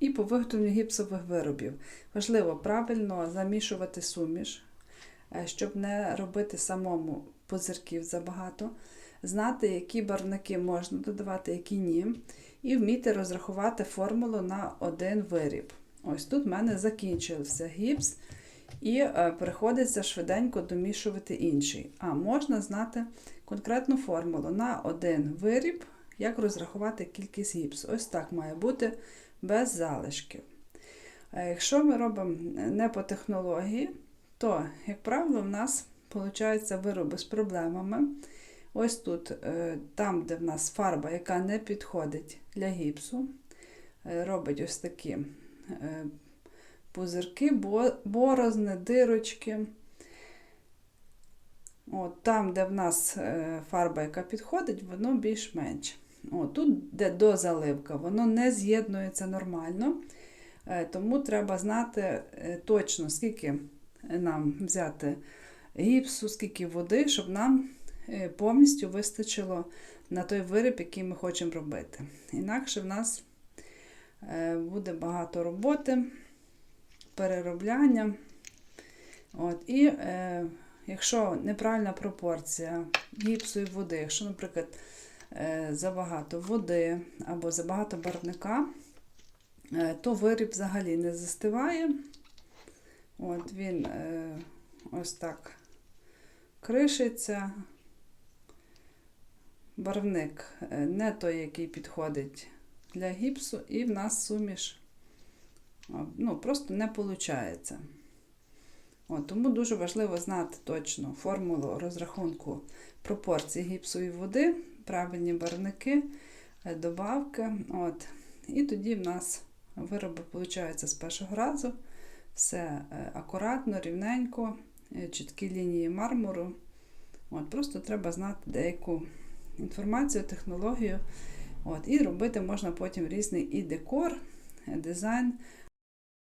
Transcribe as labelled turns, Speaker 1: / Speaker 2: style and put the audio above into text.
Speaker 1: І по виготовленню гіпсових виробів. Важливо правильно замішувати суміш, е, щоб не робити самому пузирків забагато, знати, які барвники можна додавати, які ні, і вміти розрахувати формулу на один виріб. Ось тут в мене закінчився гіпс, і е, приходиться швиденько домішувати інший. А можна знати конкретну формулу на один виріб, як розрахувати кількість гіпсу. Ось так має бути без залишків. А якщо ми робимо не по технології, то, як правило, в нас виходить вироби з проблемами. Ось тут, е, там, де в нас фарба, яка не підходить для гіпсу, е, робить ось такі е, пузирки, борозни, дирочки. От, там, де в нас е, фарба, яка підходить, воно більш-менш. От, тут, де дозаливка, воно не з'єднується нормально, е, тому треба знати е, точно, скільки нам взяти гіпсу, скільки води, щоб нам е, повністю вистачило на той виріб, який ми хочемо робити. Інакше в нас буде багато роботи, переробляння. От, і е, якщо неправильна пропорція гіпсу і води, якщо, наприклад, забагато води або забагато барвника, е, то виріб взагалі не застиває. От він е, ось так кришиться. Барвник е, не той, який підходить для гіпсу, і в нас суміш ну, просто не виходить. От, тому дуже важливо знати точно формулу розрахунку пропорцій гіпсу і води, правильні барвники, е, добавки. От. І тоді в нас вироби виходить з першого разу. Все е, акуратно, рівненько, е, чіткі лінії мармуру. От, просто треба знати деяку інформацію, технологію. От, і робити можна потім різний і декор, дизайн